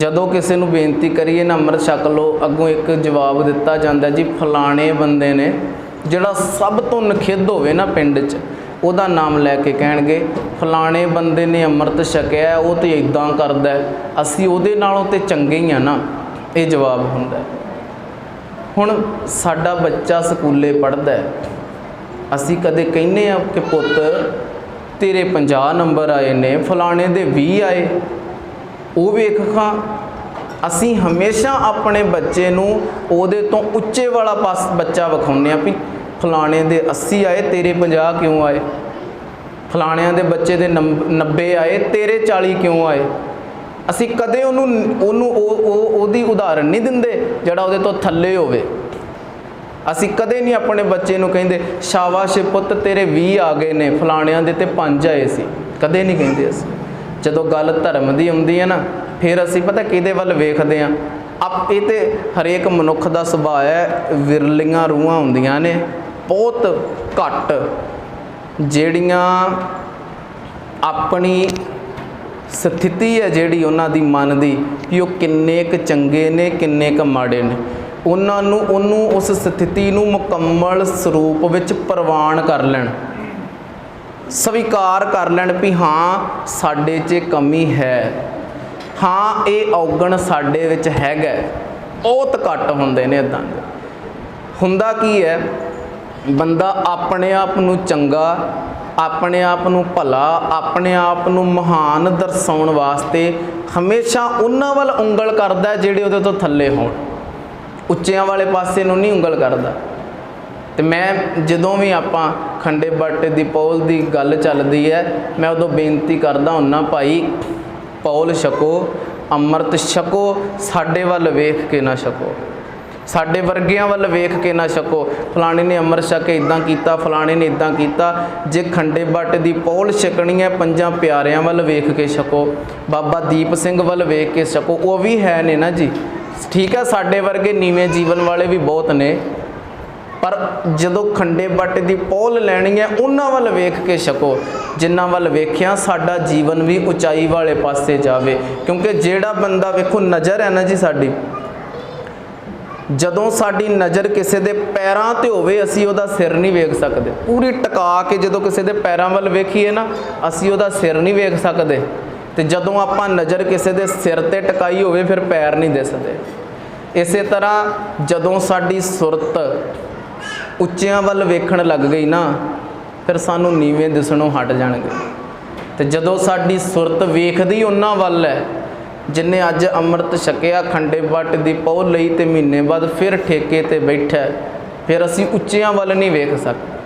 ਜਦੋਂ ਕਿਸੇ ਨੂੰ ਬੇਨਤੀ ਕਰੀਏ ਨਾ ਅੰਮ੍ਰਿਤ ਛਕ ਲਓ, ਅੱਗੋਂ ਇੱਕ ਜਵਾਬ ਦਿੱਤਾ ਜਾਂਦਾ ਜੀ, ਫਲਾਣੇ ਬੰਦੇ ਨੇ, ਜਿਹੜਾ ਸਭ ਤੋਂ ਨਖਿੱਧ ਹੋਵੇ ਨਾ ਪਿੰਡ 'ਚ, ਉਹਦਾ ਨਾਮ ਲੈ ਕੇ ਕਹਿਣਗੇ, ਫਲਾਣੇ ਬੰਦੇ ਨੇ ਅੰਮ੍ਰਿਤ ਛਕਿਆ ਉਹ ਤੇ ਇਦਾਂ ਕਰਦਾ ਅਸੀਂ ਉਹਦੇ ਨਾਲੋਂ ਤੇ ਚੰਗੇ ਹੀ ਆ ਨਾ, ਇਹ ਜਵਾਬ ਹੁੰਦਾ ਹੁਣ ਸਾਡਾ ਬੱਚਾ ਸਕੂਲੇ ਪੜ੍ਹਦਾ ਅਸੀਂ ਕਦੇ ਕਹਿੰਨੇ ਆ ਕਿ ਪੁੱਤ, ਤੇਰੇ 50 ਨੰਬਰ ਆਏ ਨੇ, ਫਲਾਣੇ ਦੇ 20 ਆਏ ਉਹ ਵੇਖ ਖਾਂ, ਅਸੀਂ ਹਮੇਸ਼ਾ ਆਪਣੇ ਬੱਚੇ ਨੂੰ ਉਹਦੇ ਤੋਂ ਉੱਚੇ ਵਾਲਾ ਪਾਸ ਬੱਚਾ ਵਿਖਾਉਂਦੇ ਆ ਵੀ ਫਲਾਣੇ ਦੇ 80 ਆਏ, ਤੇਰੇ 50 ਕਿਉਂ ਆਏ? ਫਲਾਣਿਆਂ ਦੇ ਬੱਚੇ ਦੇ 90 ਆਏ, ਤੇਰੇ 40 ਕਿਉਂ ਆਏ? ਅਸੀਂ ਕਦੇ ਉਹਨੂੰ ਉਹਨੂੰ, ਉਹ, ਉਹ- ਉਹਦੀ ਉਦਾਹਰਨ ਨਹੀਂ ਦਿੰਦੇ ਜਿਹੜਾ ਉਹਦੇ ਤੋਂ ਥੱਲੇ ਹੋਵੇ। ਅਸੀਂ ਕਦੇ ਨਹੀਂ ਆਪਣੇ ਬੱਚੇ ਨੂੰ ਕਹਿੰਦੇ, ਸ਼ਾਬਾਸ਼ ਪੁੱਤ, ਤੇਰੇ 20 ਆ ਗਏ ਨੇ, ਫਲਾਣਿਆਂ ਦੇ ਤੇ 5 ਆਏ ਸੀ। ਕਦੇ ਨਹੀਂ ਕਹਿੰਦੇ ਅਸੀਂ। ਜਦੋਂ ਗੱਲ ਧਰਮ ਦੀ ਹੁੰਦੀ ਹੈ ਨਾ, ਫਿਰ ਅਸੀਂ ਪਤਾ ਕਿਹਦੇ ਵੱਲ ਵੇਖਦੇ ਆਂ ਆਪ ਇਹ ਤੇ ਹਰੇਕ ਮਨੁੱਖ ਦਾ ਸੁਭਾਅ ਹੈ, ਵਿਰਲੀਆਂ ਰੂਹਾਂ ਹੁੰਦੀਆਂ ਨੇ, ਬਹੁਤ ਘੱਟ, ਜਿਹੜੀਆਂ ਆਪਣੀ ਸਥਿਤੀ ਹੈ ਜਿਹੜੀ ਉਹਨਾਂ ਦੀ ਮਨ ਦੀ ਕਿ ਉਹ ਕਿੰਨੇ ਕੁ ਚੰਗੇ ਨੇ, ਕਿੰਨੇ ਕੁ ਮਾੜੇ ਨੇ। ਉਹਨਾਂ ਨੂੰ, ਉਹਨੂੰ ਉਸ ਸਥਿਤੀ ਨੂੰ ਮੁਕੰਮਲ ਸਰੂਪ ਵਿੱਚ ਪ੍ਰਵਾਨ ਕਰ ਲੈਣ। ਸਵੀਕਾਰ ਕਰ ਲੈਣ ਵੀ ਹਾਂ, ਸਾਡੇ 'ਚ ਕਮੀ ਹੈ। ਹਾਂ, ਇਹ ਔਗਣ ਸਾਡੇ ਵਿੱਚ ਹੈਗਾ। ਬਹੁਤ ਘੱਟ ਹੁੰਦੇ ਨੇ ਇਦਾਂ ਦੇ। ਹੁੰਦਾ ਕੀ ਹੈ? ਬੰਦਾ ਆਪਣੇ ਆਪ ਨੂੰ ਚੰਗਾ, ਆਪਣੇ ਆਪ ਨੂੰ ਭਲਾ, ਆਪਣੇ ਆਪ ਨੂੰ ਮਹਾਨ ਦਰਸਾਉਣ ਵਾਸਤੇ ਹਮੇਸ਼ਾ ਉਹਨਾਂ ਵੱਲ ਉਂਗਲ ਕਰਦਾ ਜਿਹੜੇ ਉਹਦੇ ਤੋਂ ਥੱਲੇ ਹੋਣ। ਉੱਚਿਆਂ ਵਾਲੇ ਪਾਸੇ ਨੂੰ ਨਹੀਂ ਉਂਗਲ ਕਰਦਾ। ਤੇ ਮੈਂ ਜਦੋਂ ਵੀ ਆਪਾਂ ਖੰਡੇ ਬੱਟ ਦੀ ਪੌਲ ਦੀ ਗੱਲ ਚੱਲਦੀ ਹੈ, ਮੈਂ ਉਦੋਂ ਬੇਨਤੀ ਕਰਦਾ ਹੁੰਨਾ ਭਾਈ, ਪੌਲ ਛਕੋ, ਅੰਮ੍ਰਿਤ ਛਕੋ, ਸਾਡੇ ਵੱਲ ਵੇਖ ਕੇ ਨਾ ਛਕੋ। ਸਾਡੇ ਵਰਗਿਆਂ ਵੱਲ ਵੇਖ ਕੇ ਨਾ ਛਕੋ। ਫਲਾਣੇ ਨੇ ਅੰਮ੍ਰਿਤ ਛਕ ਕੇ ਇਦਾਂ ਕੀਤਾ, ਫਲਾਣੇ ਨੇ ਇਦਾਂ ਕੀਤਾ। ਜੇ ਖੰਡੇ ਬੱਟ ਦੀ ਪੌਲ ਛਕਣੀ ਹੈ, ਪੰਜਾਂ ਪਿਆਰਿਆਂ ਵੱਲ ਵੇਖ ਕੇ ਛਕੋ। ਬਾਬਾ ਦੀਪ ਸਿੰਘ ਵੱਲ ਵੇਖ ਕੇ ਛਕੋ। ਉਹ ਵੀ ਹੈ ਨੇ ਨਾ ਜੀ। ਠੀਕ ਹੈ, ਸਾਡੇ ਵਰਗੇ ਨੀਵੇਂ ਜੀਵਨ ਵਾਲੇ ਵੀ ਬਹੁਤ ਨੇ। ਪਰ ਜਦੋਂ ਖੰਡੇ ਬਾਟੇ ਦੀ ਪੋਲ ਲੈਣੀ ਹੈ, ਉਹਨਾਂ ਵੱਲ ਵੇਖ ਕੇ ਛਕੋ। ਜਿਨ੍ਹਾਂ ਵੱਲ ਵੇਖਿਆ, ਸਾਡਾ ਜੀਵਨ ਵੀ ਉਚਾਈ ਵਾਲੇ ਪਾਸੇ ਜਾਵੇ। ਕਿਉਂਕਿ ਜਿਹੜਾ ਬੰਦਾ ਵੇਖੋ, ਨਜ਼ਰ ਹੈ ਨਾ ਜੀ ਸਾਡੀ। ਜਦੋਂ ਸਾਡੀ ਨਜ਼ਰ ਕਿਸੇ ਦੇ ਪੈਰਾਂ ਤੇ ਹੋਵੇ, ਅਸੀਂ ਉਹਦਾ ਸਿਰ ਨਹੀਂ ਵੇਖ ਸਕਦੇ। ਪੂਰੀ ਟਿਕਾ ਕੇ ਜਦੋਂ ਕਿਸੇ ਦੇ ਪੈਰਾਂ ਵੱਲ ਵੇਖੀਏ ਨਾ, ਅਸੀਂ ਉਹਦਾ ਸਿਰ ਨਹੀਂ ਵੇਖ ਸਕਦੇ। ਤੇ ਜਦੋਂ ਆਪਾਂ ਨਜ਼ਰ ਕਿਸੇ ਦੇ ਸਿਰ ਤੇ ਟਿਕਾਈ ਹੋਵੇ, ਫਿਰ ਪੈਰ ਨਹੀਂ ਦਿਸਦੇ ਇਸੇ ਤਰ੍ਹਾਂ ਜਦੋਂ ਸਾਡੀ ਸੁਰਤ ਉੱਚਿਆਂ ਵੱਲ ਵੇਖਣ ਲੱਗ ਗਈ ਨਾ, ਫਿਰ ਸਾਨੂੰ ਨੀਵੇਂ ਦਿਸਣੋਂ ਹਟ ਜਾਣਗੇ। ਤੇ ਜਦੋਂ ਸਾਡੀ ਸੁਰਤ ਵੇਖਦੀ ਉਹਨਾਂ ਵੱਲ ਹੈ, ਜਿਨੇ ਅੱਜ ਅੰਮ੍ਰਿਤ ਛਕਿਆ, ਖੰਡੇ ਬੱਟ ਦੀ ਪੌ ਲਈ ਤੇ ਮਹੀਨੇ ਬਾਅਦ ਫਿਰ ਠੇਕੇ ਤੇ ਬੈਠਾ ਫਿਰ ਅਸੀਂ ਉੱਚਿਆਂ ਵੱਲ ਨਹੀਂ ਵੇਖ ਸਕਦੇ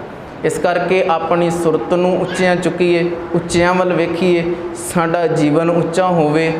ਇਸ ਕਰਕੇ ਆਪਣੀ ਸੁਰਤ ਨੂੰ ਉੱਚਿਆਂ ਚੁੱਕੀਏ, ਉੱਚਿਆਂ ਵੱਲ ਵੇਖੀਏ, ਸਾਡਾ ਜੀਵਨ ਉੱਚਾ ਹੋਵੇ।